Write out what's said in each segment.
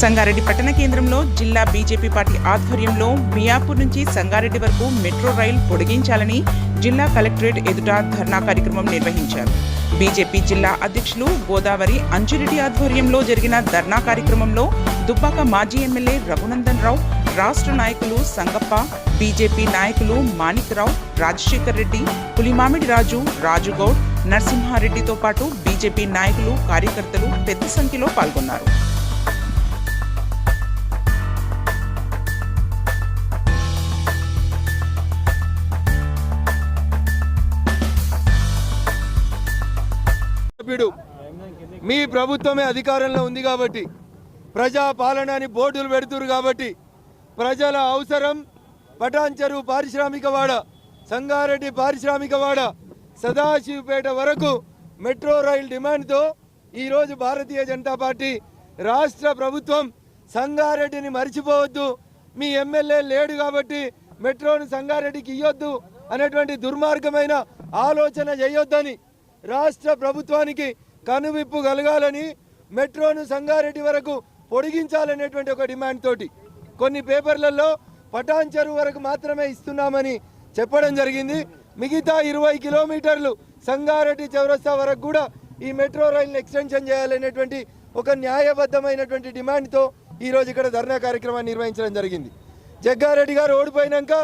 సంగారెడ్డి పట్టణ కేంద్రంలో జిల్లా బీజేపీ పార్టీ ఆధ్వర్యంలో మియాపూర్ నుంచి సంగారెడ్డి వరకు మెట్రో రైలు పొడిగించాలని జిల్లా కలెక్టరేట్ ఎదుట ధర్నా కార్యక్రమం నిర్వహించారు. బీజేపీ జిల్లా అధ్యక్షులు గోదావరి అంజురెడ్డి ఆధ్వర్యంలో జరిగిన ధర్నా కార్యక్రమంలో దుబ్బాక మాజీ ఎమ్మెల్యే రఘునందన్ రావు రాష్ట్ర నాయకులు సంగప్ప బీజేపీ నాయకులు మాణిక్రావు రాజశేఖర్ రెడ్డి పులిమామిడి రాజు రాజుగౌడ్ నరసింహారెడ్డితో పాటు బీజేపీ నాయకులు కార్యకర్తలు పెద్ద సంఖ్యలో పాల్గొన్నారు. మీ ప్రభుత్వమే అధికారంలో ఉంది కాబట్టి ప్రజా పాలన అని బోర్డులు పెడుతురు కాబట్టి ప్రజల అవసరం పటాన్ చెరువు పారిశ్రామికవాడ సంగారెడ్డి పారిశ్రామికవాడ సదాశివపేట వరకు మెట్రో రైల్ డిమాండ్తో ఈరోజు భారతీయ జనతా పార్టీ రాష్ట్ర ప్రభుత్వం సంగారెడ్డిని మర్చిపోవద్దు. మీ ఎమ్మెల్యే లేడు కాబట్టి మెట్రోను సంగారెడ్డికి ఇవ్వద్దు అనేటువంటి దుర్మార్గమైన ఆలోచన చేయొద్దని రాష్ట్ర ప్రభుత్వానికి కనువిప్పు కలగాలని మెట్రోను సంగారెడ్డి వరకు పొడిగించాలనేటువంటి ఒక డిమాండ్ తోటి కొన్ని పేపర్లలో పటాన్ చెరువు వరకు మాత్రమే ఇస్తున్నామని చెప్పడం జరిగింది. మిగతా ఇరవై కిలోమీటర్లు సంగారెడ్డి చౌరస్తా వరకు కూడా ఈ మెట్రో రైలును ఎక్స్టెన్షన్ చేయాలనేటువంటి ఒక న్యాయబద్ధమైనటువంటి డిమాండ్తో ఈరోజు ఇక్కడ ధర్నా కార్యక్రమాన్ని నిర్వహించడం జరిగింది. జగ్గారెడ్డి గారు ఓడిపోయినాక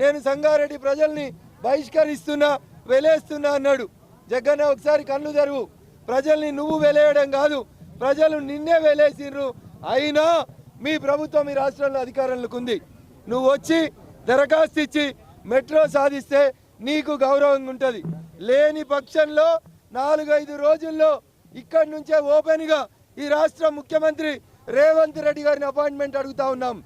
నేను సంగారెడ్డి ప్రజల్ని బహిష్కరిస్తున్నా వెలేస్తున్నా అన్నాడు. జగ్గన్న ఒకసారి కళ్ళు జరువు ప్రజల్ని నువ్వు వెలేయడం కాదు ప్రజలు నిన్నే వెలేసిర్రు అయినా మీ ప్రభుత్వం ఈ రాష్ట్రంలో అధికారంలోకి ఉంది. నువ్వు వచ్చి దరఖాస్తు ఇచ్చి మెట్రో సాధిస్తే నీకు గౌరవంగా ఉంటుంది. లేని పక్షంలో నాలుగైదు రోజుల్లో ఇక్కడి నుంచే ఓపెన్గా ఈ రాష్ట్ర ముఖ్యమంత్రి రేవంత్ రెడ్డి గారిని అపాయింట్మెంట్ అడుగుతా ఉన్నాం.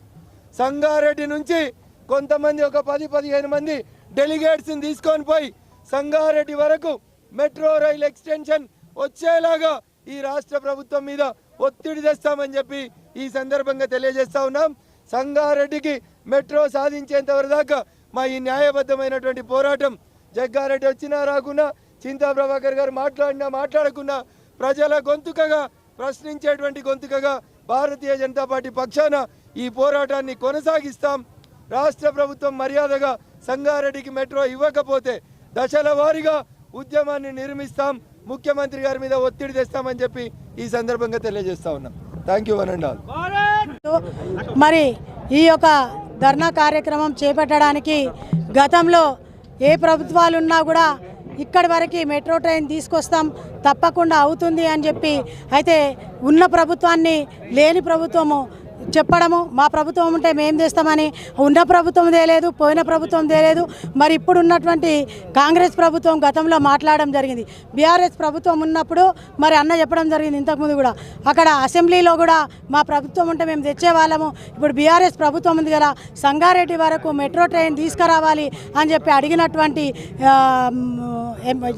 సంగారెడ్డి నుంచి కొంతమంది ఒక పది పదిహేను మంది డెలిగేట్స్ని తీసుకొని పోయి సంగారెడ్డి వరకు మెట్రో రైల్ ఎక్స్టెన్షన్ వచ్చేలాగా ఈ రాష్ట్ర ప్రభుత్వం మీద ఒత్తిడి తెస్తామని చెప్పి ఈ సందర్భంగా తెలియజేస్తా ఉన్నాం. సంగారెడ్డికి మెట్రో సాధించేంత దాకా మా ఈ న్యాయబద్ధమైనటువంటి పోరాటం. జగ్గారెడ్డి వచ్చినా రాకున్నా చింతా ప్రభాకర్ గారు మాట్లాడినా మాట్లాడకున్నా ప్రజల గొంతుకగా ప్రశ్నించేటువంటి గొంతుకగా భారతీయ జనతా పార్టీ పక్షాన ఈ పోరాటాన్ని కొనసాగిస్తాం. రాష్ట్ర ప్రభుత్వం మర్యాదగా సంగారెడ్డికి మెట్రో ఇవ్వకపోతే దశల వారీగా ఉద్యమాన్ని నిర్మిస్తాం. ముఖ్యమంత్రి గారి మీద ఒత్తిడి తెస్తామని చెప్పి ఈ సందర్భంగా తెలియజేస్తా ఉన్నాం. Thank you one and all మరి ఈ యొక్క ధర్నా కార్యక్రమం చేపట్టడానికి గతంలో ఏ ప్రభుత్వాలు ఉన్నా కూడా ఇక్కడి వరకు మెట్రో ట్రైన్ తీసుకొస్తాం తప్పకుండా అవుతుంది అని చెప్పి అయితే ఉన్న ప్రభుత్వాన్ని లేని ప్రభుత్వము చెప్పడము మా ప్రభుత్వం ఉంటే మేము చేస్తామని ఉన్న ప్రభుత్వం తేలేదు పోయిన ప్రభుత్వం తేలేదు. మరి ఇప్పుడు ఉన్నటువంటి కాంగ్రెస్ ప్రభుత్వం గతంలో మాట్లాడడం జరిగింది. బీఆర్ఎస్ ప్రభుత్వం ఉన్నప్పుడు మరి అన్న చెప్పడం జరిగింది ఇంతకుముందు కూడా. అక్కడ అసెంబ్లీలో కూడా మా ప్రభుత్వం ఉంటే మేము తెచ్చేవాళ్ళము. ఇప్పుడు బీఆర్ఎస్ ప్రభుత్వం ఉంది కదా సంగారెడ్డి వరకు మెట్రో ట్రైన్ తీసుకురావాలి అని చెప్పి అడిగినటువంటి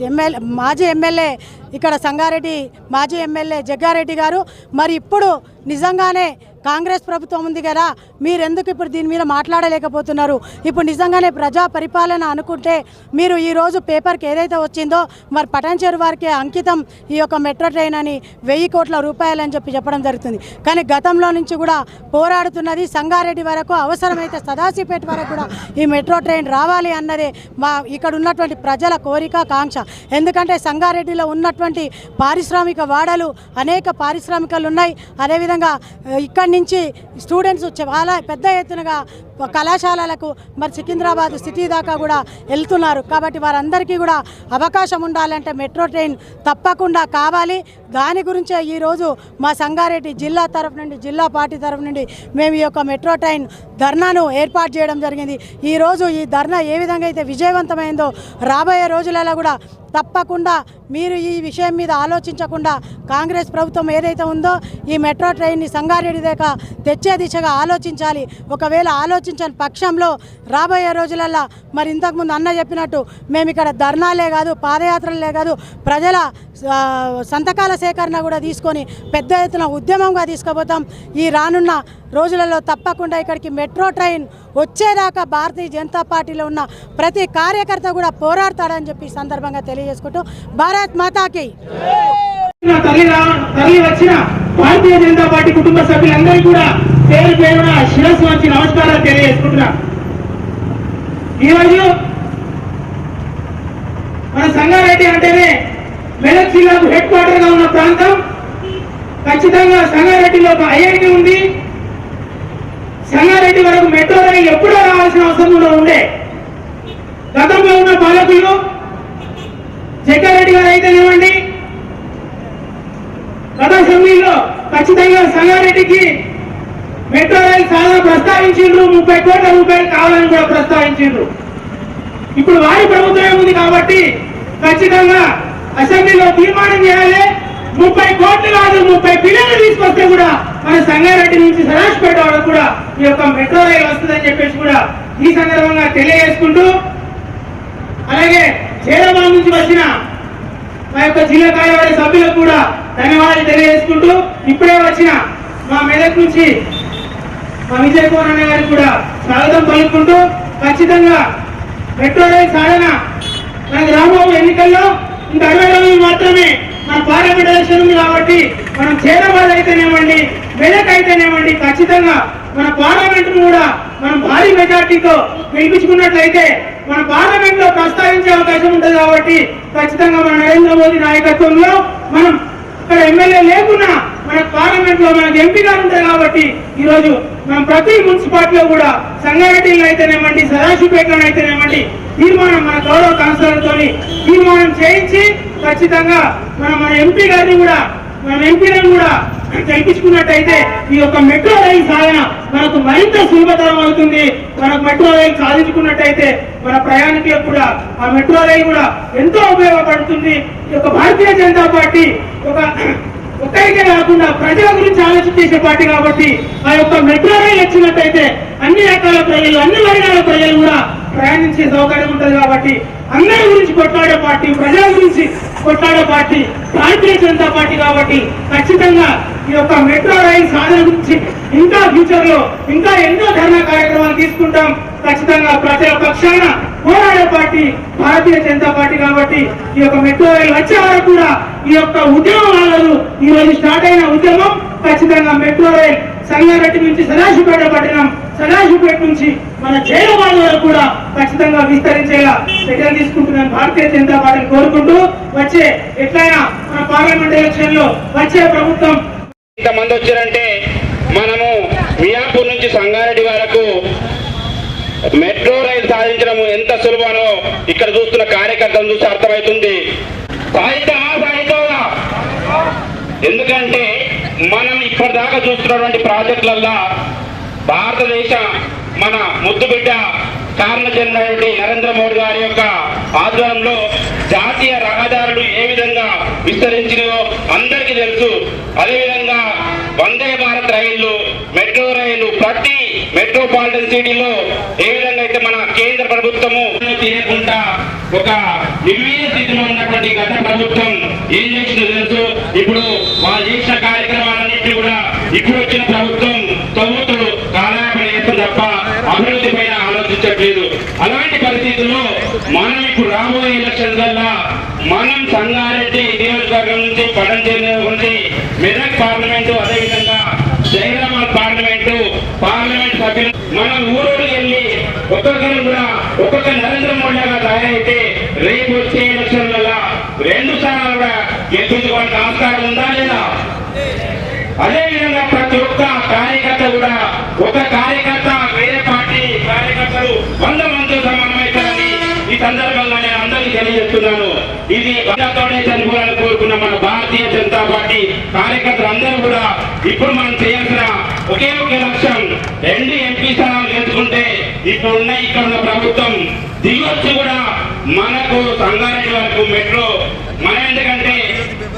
ఎమ్మెల్యే మాజీ ఎమ్మెల్యే ఇక్కడ సంగారెడ్డి మాజీ ఎమ్మెల్యే జగ్గారెడ్డి గారు. మరి ఇప్పుడు నిజంగానే కాంగ్రెస్ ప్రభుత్వం ఉంది కదా మీరెందుకు ఇప్పుడు దీని మీద మాట్లాడలేకపోతున్నారు? ఇప్పుడు నిజంగానే ప్రజా పరిపాలన అనుకుంటే మీరు ఈరోజు పేపర్కి ఏదైతే వచ్చిందో మరి పటాన్చేరు వారికి అంకితం ఈ యొక్క మెట్రో ట్రైన్ అని వెయ్యి కోట్ల రూపాయలు అని చెప్పి చెప్పడం జరుగుతుంది. కానీ గతంలో నుంచి కూడా పోరాడుతున్నది సంగారెడ్డి వరకు అవసరమైతే సదాశివపేట వరకు కూడా ఈ మెట్రో ట్రైన్ రావాలి అన్నదే మా ఇక్కడ ఉన్నటువంటి ప్రజల కోరిక కాంక్ష ఎందుకంటే సంగారెడ్డిలో ఉన్నటువంటి పారిశ్రామిక వాడలు అనేక పారిశ్రామికలు ఉన్నాయి. అదేవిధంగా ఇక్కడ నుంచి స్టూడెంట్స్ చాలా పెద్ద ఎత్తునగా కళాశాలలకు మరి సికింద్రాబాద్ సిటీ దాకా కూడా వెళ్తున్నారు. కాబట్టి వారందరికీ కూడా అవకాశం ఉండాలంటే మెట్రో ట్రైన్ తప్పకుండా కావాలి. దాని గురించే ఈరోజు మా సంగారెడ్డి జిల్లా తరఫు నుండి జిల్లా పార్టీ తరఫు నుండి మేము ఈ యొక్క మెట్రో ట్రైన్ ధర్నాను ఏర్పాటు చేయడం జరిగింది. ఈరోజు ఈ ధర్నా ఏ విధంగా అయితే విజయవంతమైందో రాబోయే రోజులలో కూడా తప్పకుండా మీరు ఈ విషయం మీద ఆలోచించకుండా కాంగ్రెస్ ప్రభుత్వం ఏదైతే ఉందో ఈ మెట్రో ట్రైన్ని సంగారెడ్డి దాకా తెచ్చే దిశగా ఆలోచించాలి. ఒకవేళ ఆలోచించని పక్షంలో రాబోయే రోజులల్లో మరి ఇంతకుముందు అన్న చెప్పినట్టు మేము ఇక్కడ ధర్నాలే కాదు పాదయాత్రలే కాదు ప్రజల సంతకాల సేకరణ కూడా తీసుకొని పెద్ద ఎత్తున ఉద్యమంగా తీసుకుపోతాం. ఈ రానున్న రోజులలో తప్పకుండా ఇక్కడికి మెట్రో ట్రైన్ వచ్చేదాకా భారతీయ జనతా పార్టీలో ఉన్న ప్రతి కార్యకర్త కూడా పోరాడతాడని చెప్పి సందర్భంగా తెలియజేసుకుంటూ భారత్ మాతాకి. తల్లి వచ్చిన భారతీయ జనతా పార్టీ కుటుంబ సభ్యులందరికీ కూడా పేరు పేరున శిరస్సు వచ్చి నమస్కారాలు తెలియజేసుకుంటున్నా. ఈరోజు మన సంగారెడ్డి అంటేనే మెదక్ జిల్లాకు హెడ్ క్వార్టర్గా ఉన్న ప్రాంతం. ఖచ్చితంగా సంగారెడ్డిలో ఒక ఐఐటి ఉంది. సంగారెడ్డి వరకు మెట్రో రైలు ఎప్పుడో రావాల్సిన అవసరం కూడా ఉండే. గతంలో ఉన్న పాలకులు జగ్గారెడ్డి గారు అయితే గత అసెంబ్లీలో ఖచ్చితంగా సంగారెడ్డికి మెట్రో రైలు సాధన ప్రస్తావించిండ్రు. ముప్పై కోట్ల రూపాయలు కావాలని కూడా ప్రస్తావించిండ్రు. ఇప్పుడు వారి ప్రభుత్వమే ఉంది కాబట్టి ఖచ్చితంగా అసెంబ్లీలో తీర్మానం చేయాలి. ముప్పై కోట్లు కాదు ముప్పై బిలియన్లు తీసుకొస్తే కూడా మన సంగారెడ్డి నుంచి సరాజ్పేట వరకు కూడా ఈ యొక్క మెట్రో రైలు వస్తుందని చెప్పేసి కూడా ఈ సందర్భంగా తెలియజేసుకుంటూ అలాగే చేరమా నుంచి వచ్చిన మా యొక్క జిల్లా కార్యవర్గ సభ్యులకు కూడా ధన్యవాదాలు తెలియజేసుకుంటూ ఇప్పుడే వచ్చిన మా మెదక్ నుంచి మా విజయ్ కుమార్ అన్న గారికి కూడా స్వాగతం పలుకుంటూ ఖచ్చితంగా మెట్రో రైల్ సాధన మనకి రాబోయే ఎన్నికల్లో ఇంకా అరవై రోజులు మాత్రమే మన పార్లమెంట్ ఎలక్షన్ ఉంది కాబట్టి మనం చేరబాద్ అయితేనేవ్వండి మెదక్ అయితేనేమండి ఖచ్చితంగా మన పార్లమెంట్ కూడా మనం భారీ మెజార్టీతో గెలిపించుకున్నట్లయితే మన పార్లమెంట్లో ప్రస్తావించే అవకాశం ఉంటుంది కాబట్టి ఖచ్చితంగా మన నరేంద్ర మోదీ నాయకత్వంలో మనం ఇక్కడ ఎమ్మెల్యే లేకున్నా మన పార్లమెంట్లో మనకు ఎంపీ గారు ఉంటారు కాబట్టి ఈరోజు మనం ప్రతి మున్సిపాలిటీలో కూడా సంగారెడ్డిలో అయితేనేమండి సదాశివపేటలో అయితేనేమండి తీర్మానం మన గౌరవ కౌన్సిలర్తో తీర్మానం చేయించి ఖచ్చితంగా మనం మన ఎంపీ గారిని కూడా మన ఎంపీలను కూడా గెలిపించుకున్నట్టయితే ఈ యొక్క మెట్రో రైలు సాధన మనకు మరింత సులభతరం అవుతుంది. మనకు మెట్రో రైలు సాధించుకున్నట్టయితే మన ప్రయాణికులకు కూడా ఆ మెట్రో రైలు కూడా ఎంతో ఉపయోగపడుతుంది. ఈ యొక్క భారతీయ జనతా పార్టీ ఒక ఒక్కరికే కాకుండా ప్రజల గురించి ఆలోచన చేసే పార్టీ కాబట్టి ఆ యొక్క మెట్రో రైలు వచ్చినట్టయితే అన్ని రకాల ప్రజలు అన్ని వర్గాల ప్రజలు కూడా ప్రయాణించే సౌకర్యం ఉంటుంది. పార్టీ అందరి గురించి కొట్లాడే పార్టీ ప్రజల గురించి కొట్లాడే పార్టీ భారతీయ జనతా పార్టీ కాబట్టి ఖచ్చితంగా ఈ యొక్క మెట్రో రైల్ సాధన గురించి ఇంకా ఫ్యూచర్లో ఇంకా ఎన్నో ధర్నా కార్యక్రమాలు తీసుకుంటాం. ఖచ్చితంగా ప్రజల పక్షాన పోరాడే పార్టీ భారతీయ జనతా పార్టీ కాబట్టి ఈ యొక్క మెట్రో రైలు వచ్చే వరకు కూడా ఈ యొక్క ఉద్యమం ఈ రోజు స్టార్ట్ అయిన ఉద్యమం ఖచ్చితంగా మెట్రో రైల్ సంగారెడ్డి నుంచి సదాశివపేట పట్టణం సదాశివపేట నుంచి మన జైలబాద్ వరకు కూడా ఖచ్చితంగా విస్తరించేలా చర్యలు తీసుకుంటున్నాను భారతీయ జనతా పార్టీని కోరుకుంటూ వచ్చే ఎట్లయినా మన పార్లమెంట్ ఎలక్షన్లో వచ్చే ప్రభుత్వం. ఇంతమంది వచ్చారంటే మనము మియాపూర్ నుంచి సంగారెడ్డి వరకు మెట్రో రైలు సాధించడం ఎంత సులభమో ఇక్కడ చూస్తున్న కార్యకర్తలను చూసి అర్థమవుతుంది. సాధిద్దామా సాధిద్దామా ఎందుకంటే మనం ఇప్పటిదాకా చూస్తున్నటువంటి ప్రాజెక్టులల్లా భారతదేశ మన ముద్దుబిడ్డ కారణ చెందినటువంటి నరేంద్ర మోడీ గారి యొక్క ఆధ్వర్యంలో జాతీయ రహదారులు ఏ విధంగా విస్తరించినో అందరికీ తెలుసు. అదేవిధంగా వందే భారత్ రైళ్ళు మెట్రో రైలు ప్రతి మెట్రోపాలిటన్ సిటీలో ఏ విధంగా అయితే మన కేంద్ర ప్రభుత్వము తీయకుండా ఒక నిర్వీర్య స్థితిలో ఉన్నటువంటి గత ప్రభుత్వం ఏం చేసిందో తెలుసు. ఇప్పుడు వాళ్ళు చేసిన కార్యక్రమాలన్నింటినీ కూడా ఇప్పుడు వచ్చిన ప్రభుత్వం తవ్వుతూ కాలయాపన చేస్తుంది తప్ప అభివృద్ధి పైన ఆలోచించట్లేదు. అలాంటి పరిస్థితుల్లో మనం ఇప్పుడు రాబోయే ఎలక్షన్ కల్లా మనం సంగారెడ్డి నియోజకవర్గం నుంచి పడంచేరు నుంచి మెదక్ పార్లమెంటు అదేవిధంగా జైరాబాద్ పార్లమెంటు పార్లమెంట్ సభ్యులు మన ఊరూరు వెళ్ళి ఒక్కొక్కరు కూడా ఒక్కొక్క నరేంద్ర మోడీగా తయారైతే రేపు వచ్చే ఎలక్షన్ వల్ల రెండు స్థానాలు కూడా గెలిపించుకోవడానికి ఆస్కారం ఉందా లేదా? అదే విధంగా ప్రతి ఒక్క కార్యకర్త కూడా ఒక కార్యకర్త వేరే పార్టీ కార్యకర్తలు వంద మంది సమానమవుతారని ఈ సందర్భంగా నేను అందరికీ తెలియజేస్తున్నాను. ఇది వందతోనే చనిపోవాలని కోరుకున్న మన భారతీయ జనతా పార్టీ కార్యకర్తలు అందరూ కూడా ఇప్పుడు మనం చేయాల్సిన ఒకే ఒక లక్ష్యం రెండు ఎంపీ స్థానాలు గెలుచుకుంటే ఇప్పుడు ఉన్న ఇక్కడ ఉన్న ప్రభుత్వం దిగొచ్చి కూడా మనకు సంగారెడ్డి వరకు మెట్రో మన ఎందుకంటే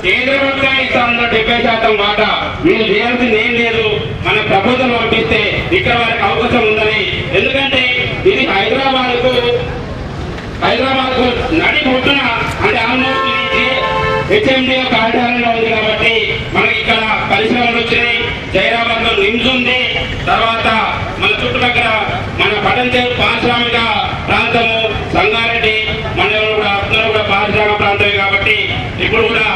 కేంద్ర ప్రభుత్వం ఇస్తామన్న డెబ్బై శాతం మాట మీరు చేయాల్సింది ఏం లేదు. మన ప్రభుత్వం పంపిస్తే ఇక్కడ వారికి అవకాశం ఉందని. ఎందుకంటే ఇది హైదరాబాద్కు హైదరాబాద్కు నడి పుట్టిన అంటే ఆంధ్రప్రదేశ్ హెచ్ఎండి కార్యాలయంలో ఉంది కాబట్టి మనకి ఇక్కడ పరిశ్రమలు వచ్చినాయి జైరాబాద్లో నిమ్స్ ఉంది తర్వాత మన చుట్టుపక్కల మన పటంచేరు పారిశ్రామిక ప్రాంతము సంగారెడ్డి మన కూడా అందరూ కూడా పారిశ్రామిక ప్రాంతమే కాబట్టి ఇప్పుడు కూడా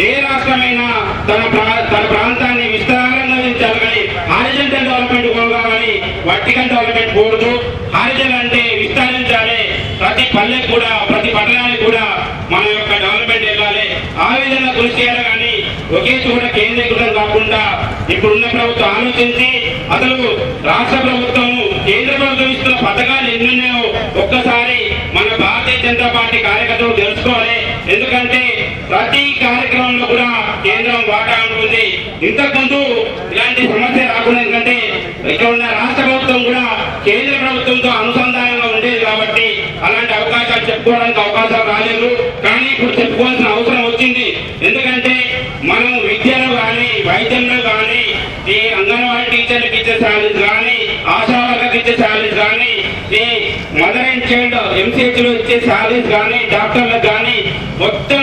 ఏ రాష్ట్రమైనా తన ప్రా- తన ప్రాంతాన్ని విస్తారంగా విధించాలి కానీ హారిజెంటల్ డెవలప్మెంట్ కావాలి వర్టికల్ డెవలప్మెంట్ కూడదు హారిజన్ అంటే విస్తరించాలి. ప్రతి పల్లెకి కూడా ప్రతి పట్టణానికి కూడా మన యొక్క డెవలప్మెంట్ వెళ్ళాలి. ఆ విధంగా కృషి చేయాలి కానీ ఒకే చోట కేంద్రీకృతం కాకుండా ఇప్పుడున్న ప్రభుత్వం ఆలోచించి అసలు రాష్ట్ర ప్రభుత్వము కేంద్ర ప్రభుత్వం ఇస్తున్న పథకాలు ఎన్నున్నాయో ఒక్కసారి మన భారతీయ జనతా పార్టీ కార్యకర్తలు తెలుసుకోవాలి. ఎందుకంటే ప్రతి కార్యక్రమంలో కూడా కేంద్రం వాటా ఉంటుంది. ఇంతకుముందు ఇలాంటి సమస్య రాకుండా ఎందుకంటే ఇక్కడ ఉన్న రాష్ట్ర ప్రభుత్వం కూడా కేంద్ర ప్రభుత్వంతో అనుసంధానంగా ఉండేది కాబట్టి అలాంటి అవకాశాలు చెప్పుకోవడానికి అవకాశాలు రాలేదు. కానీ ఇప్పుడు చెప్పుకోవాల్సిన అవసరం వచ్చింది. ఎందుకంటే మనం విద్యలో కానీ వైద్యంలో కానీ ఈ అంగన్వాడీ టీచర్లకు ఇచ్చే శాలరీస్ కానీ ఆశా వర్కర్కి ఇచ్చే శాలరీస్ కానీ ఈ మదర్ అండ్ చైల్డ్ ఎంసీహెచ్లో ఇచ్చే శాలరీస్ కానీ డాక్టర్లకు కానీ మొత్తం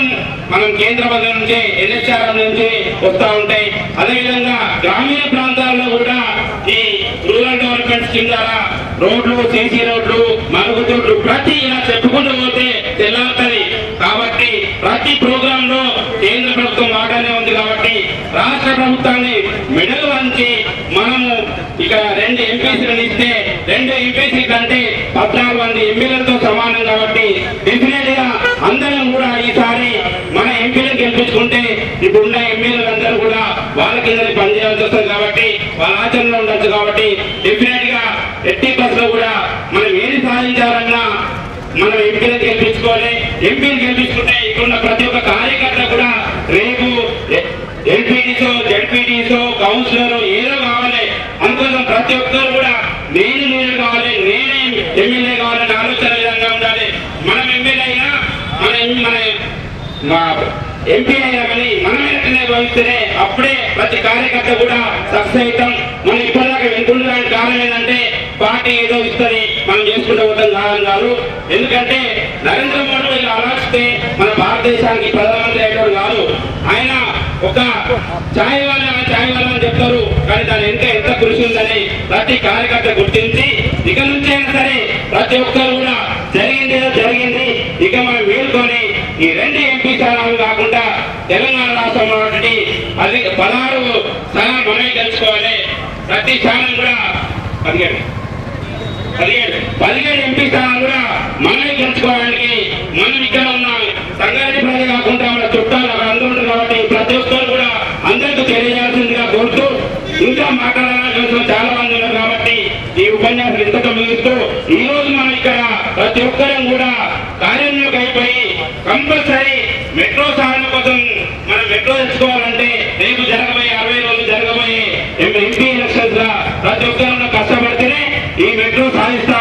మనం కేంద్ర బదుల నుంచి ఎన్హెచ్ఆర్ నుంచి వస్తూ ఉంటాయి. అదేవిధంగా గ్రామీణ ప్రాంతాల్లో కూడా ఈ రూరల్ డెవలప్మెంట్ స్కీమ్ ద్వారా రోడ్లు సీసీ రోడ్లు మరుగుదొడ్లు ప్రతి ఇలా చెప్పుకుంటూ పోతే తెల్లవుతుంది కాబట్టి ప్రతి ప్రోగ్రామ్లో కేంద్ర ప్రభుత్వం వాటానే ఉంది కాబట్టి రాష్ట్ర ప్రభుత్వాన్ని మెడలు వంచి మనము ఇక రెండు ఎంపీసీలను ఇస్తే రెండు ఎంపీసీ కంటే పద్నాలుగు మంది ఎమ్మెల్యేలతో సమానం కాబట్టి ఎమ్మెల్యే కావాలనే ఆలోచన విధంగా ఉండాలి. మనం ఎమ్మెల్యే అయినా మన మన మా ఎంపీ అయినా కానీ మనం ఎట్లనే భావిస్తేనే అప్పుడే ప్రతి కార్యకర్త కూడా సక్సెస్ అవుతాం మనం ఇప్పటిదాకా వెనుకుండడానికి కారణం ఏంటంటే పార్టీ ఏదో ఇస్తుంది మనం చేసుకుంటూ పోతాం కాదని కాదు. ఎందుకంటే నరేంద్ర మోడీ ఇలా ఆలోచిస్తే మన భారతదేశానికి ప్రధానమంత్రి అయ్యేవాడు కాదు. ఆయన ఒక ఛాయ్ వాళ్ళ ఛాయ్ వాళ్ళ అని చెప్తారు. కానీ దాని వెనుక ఎంత కృషి ఉందని ప్రతి కార్యకర్త గుర్తించి ఇక నుంచైనా సరే ప్రతి ఒక్కరు కూడా జరిగింది ఏదో జరిగింది. ఇక మనం మేల్కొని ఈ రెండు ఎంపీ స్థానాలు కాకుండా తెలంగాణ రాష్ట్రంలో అది పదహారు స్థానాలు మనమే గెలుచుకోవాలి. ప్రతి స్థానం కూడా పదిహేడు. పదిహేడు. పదిహేడు ఎంపీ స్థానాలు కూడా మనమే గెలుచుకోవడానికి మనం ఇక్కడ ఉన్న సంగారెడ్డి ప్రజలు కాకుండా మన చుట్టాలు అక్కడ అందరూ ఉంటారు కాబట్టి ప్రతి ఒక్కరు కూడా అందరికీ తెలియజేయాల్సిందిగా కోరుతూ ఇంకా మాట్లాడాల్సిన చాలా మంది ఉన్నారు కాబట్టి ఈ ఉపన్యాసం ఇంతతో ముగిస్తూ ఈ రోజు మనం ఇక్కడ ప్రతి ఒక్కరం కూడా కార్యంలోకి అయిపోయి కంపల్సరీ మెట్రో సహాయం కోసం మనం మెట్రో తెచ్చుకోవాలంటే రేపు జరగబోయే అరవై రోజులు జరగబోయే ఎంపీ ఎలక్షన్స్ ప్రతి ఒక్కరు కష్టపడితేనే ఈ మెట్రో సాధిస్తాం.